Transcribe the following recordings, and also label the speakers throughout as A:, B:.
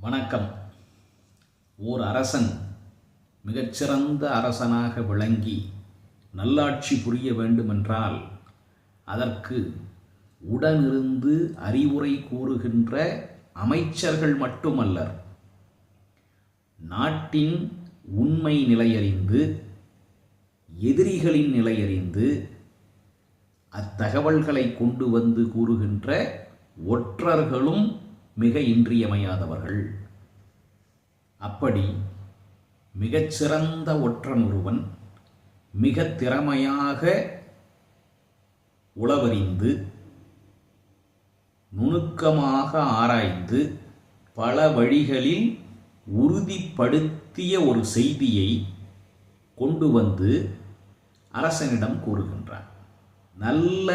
A: வணக்கம். ஓர் அரசன் மிகச்சிறந்த அரசனாக விளங்கி நல்லாட்சி புரிய வேண்டுமென்றால் அதற்கு உடனிருந்து அறிவுரை கூறுகின்ற அமைச்சர்கள் மட்டுமல்லர். நாட்டின் உண்மை நிலையறிந்து எதிரிகளின் நிலையறிந்து அத்தகவல்களை கொண்டு வந்து கூறுகின்ற ஒற்றர்களும் மிக இன்றியமையாதவர்கள். அப்படி மிகச்சிறந்த ஒற்றன் ஒருவன் மிக திறமையாக உளவறிந்து நுணுக்கமாக ஆராய்ந்து பல வழிகளில் உறுதிப்படுத்திய ஒரு செய்தியை கொண்டு வந்து அரசனிடம் கூறுகின்றான். நல்ல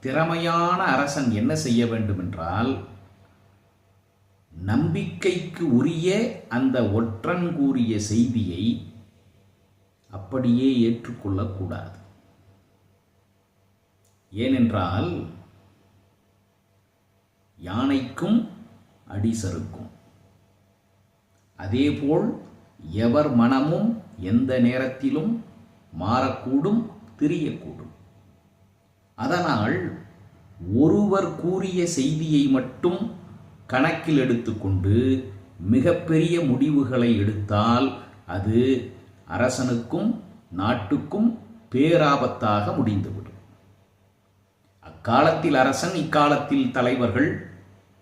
A: திறமையான அரசன் என்ன செய்ய வேண்டுமென்றால் நம்பிக்கைக்கு உரிய அந்த ஒற்றன் கூறிய செய்தியை அப்படியே ஏற்றுக்கொள்ளக்கூடாது. ஏனென்றால் யானைக்கும் அடிசருக்கும் அதேபோல் எவர் மனமும் எந்த நேரத்திலும் மாறக்கூடும் திரியக்கூடும். அதனால் ஒருவர் கூறிய செய்தியை மட்டும் கணக்கில் எடுத்துக்கொண்டு மிகப்பெரிய முடிவுகளை எடுத்தால் அது அரசனுக்கும் நாட்டுக்கும் பேராபத்தாக முடிந்துவிடும். அக்காலத்தில் அரசன் இக்காலத்தில் தலைவர்கள்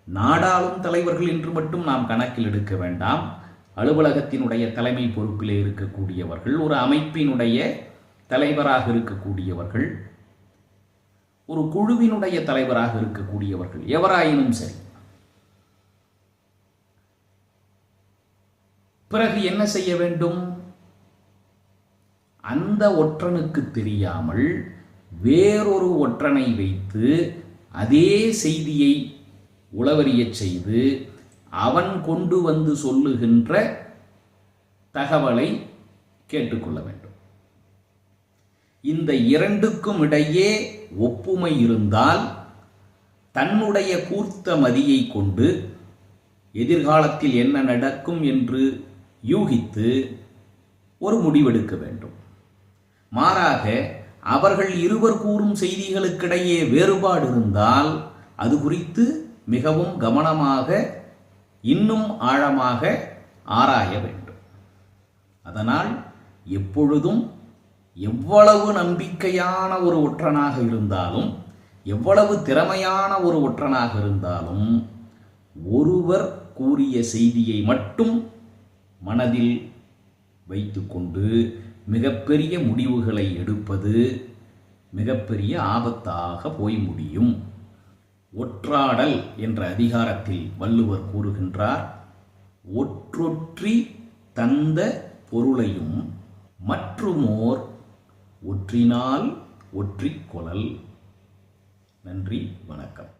A: நாடாளும் தலைவர்கள் என்று மட்டும் நாம் கணக்கில் எடுக்க வேண்டாம். அலுவலகத்தினுடைய தலைமை பொறுப்பிலே இருக்கக்கூடியவர்கள் ஒரு அமைப்பினுடைய தலைவராக இருக்கக்கூடியவர்கள் ஒரு குழுவினுடைய தலைவராக இருக்கக்கூடியவர்கள் எவராயினும் சரி. பிறகு என்ன செய்ய வேண்டும்? அந்த ஒற்றனுக்கு தெரியாமல் வேறொரு ஒற்றனை வைத்து அதே செய்தியை உளவறியச் செய்து அவன் கொண்டு வந்து சொல்லுகின்ற தகவலை கேட்டுக்கொள்ள வேண்டும். இந்த இரண்டுக்கும் இடையே ஒப்புமை இருந்தால் தன்னுடைய கூர்த்த மதியை கொண்டு எதிர்காலத்தில் என்ன நடக்கும் என்று யூகித்து ஒரு முடிவெடுக்க வேண்டும். மாறாக அவர்கள் இருவர் கூறும் செய்திகளுக்கிடையே வேறுபாடு இருந்தால் அது குறித்து மிகவும் கவனமாக இன்னும் ஆழமாக ஆராய வேண்டும். அதனால் எப்பொழுதும் எவ்வளவு நம்பிக்கையான ஒரு ஒற்றனாக இருந்தாலும் எவ்வளவு திறமையான ஒரு ஒற்றனாக இருந்தாலும் ஒருவர் கூறிய செய்தியை மட்டும் மனதில் வைத்துக்கொண்டு மிகப்பெரிய முடிவுகளை எடுப்பது மிகப்பெரிய ஆபத்தாக போய் முடியும். ஒற்றாடல் என்ற அதிகாரத்தில் வள்ளுவர் கூறுகின்றார் ஒற்றொற்றி தந்த பொருளையும் மற்றுமோர் ஒற்றினால் ஒற்றிக்கொளல் நன்றி வணக்கம்.